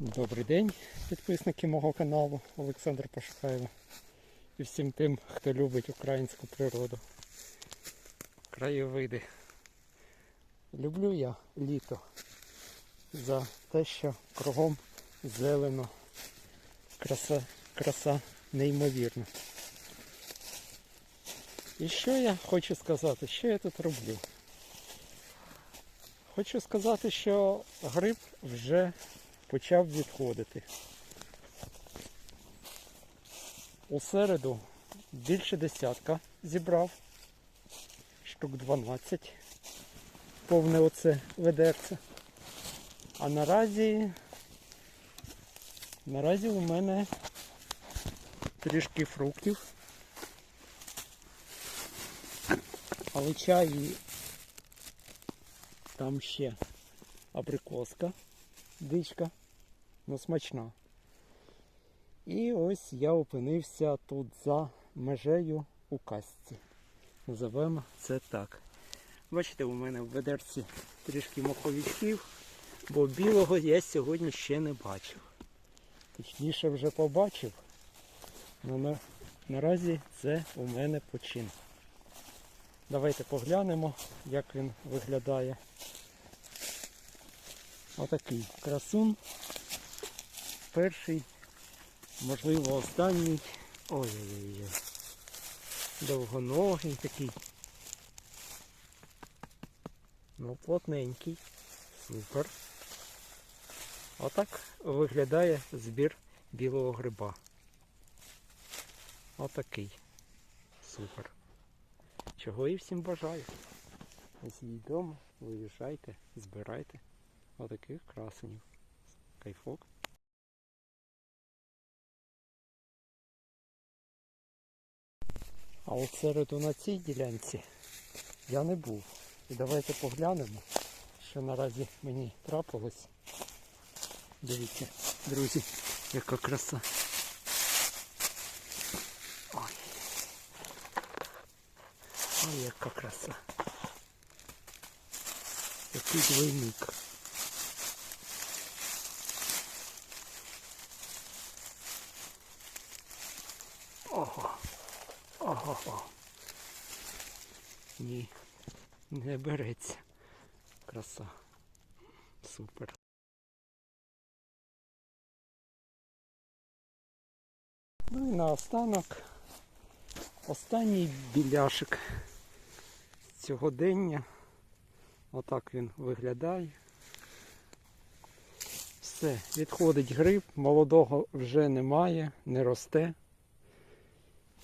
Добрий день, підписники мого каналу Олександр Пашухаєв і всім тим, хто любить українську природу, краєвиди. Люблю я літо за те, що кругом зелено, краса, краса неймовірна. І що я хочу сказати, що я тут роблю? Хочу сказати, що гриб вже почав відходити. У середу більше десятка зібрав, штук 12, повне оце ведерце. А наразі, наразі у мене трішки фруктів. Але чаї там ще абрикоска, дичка, ну смачна. І ось я опинився тут за межею у касці. Називаємо це так. Бачите, у мене в ведерці трішки моховичків, бо білого я сьогодні ще не бачив. Точніше вже побачив. але на, наразі це у мене почин. Давайте поглянемо, як він виглядає. Отакий красун. Перший, можливо, останній. Ой-ой-ой. Довгоногий такий. Ну, плотненький. Супер. Отак виглядає збір білого гриба. Отакий. Супер. Чого і всім бажаю. Ось вдома, виїжджайте, збирайте. Отаких красенів. Кайфок. А от середу на цій ділянці я не був. І давайте поглянемо, що наразі мені трапилось. Дивіться, друзі, яка краса. Ой. Ой, яка краса. Який двойник. Ого. Ого. Ні. Не береться. Краса. Супер. Ну і наостанок останній біляшик цього дення. Отак він виглядає. Все, відходить гриб, молодого вже немає, не росте.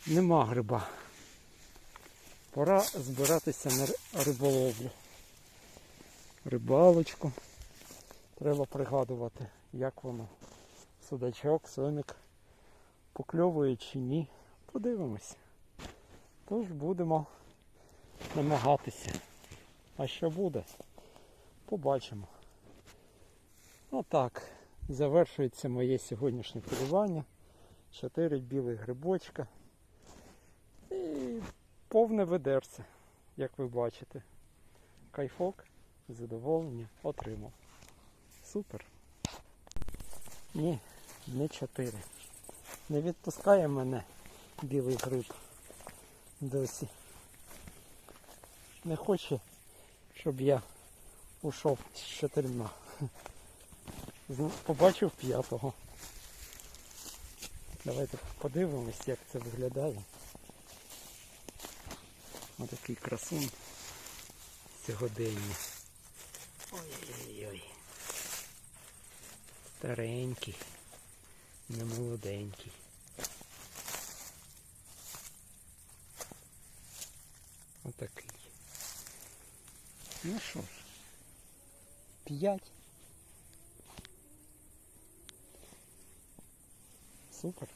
Нема гриба. Пора збиратися на риболовлю. Рибалочку. Треба пригадувати, як воно. Судачок, сомік покльовує чи ні. Подивимось. Тож будемо намагатися. А що буде? Побачимо. Отак. Завершується моє сьогоднішнє полювання. Чотири білих грибочка. І повне ведерце, як ви бачите. Кайфок, задоволення отримав. Супер. Ні, не чотири. Не відпускає мене білий гриб досі. Не хоче, щоб я ушов з чотирма. Побачив п'ятого. Давайте подивимось, як це виглядає. Отакий красун сьогодення. Ой-ой-ой. Старенький, не молоденький. Отакий. Ну що ж, п'ять. Супер.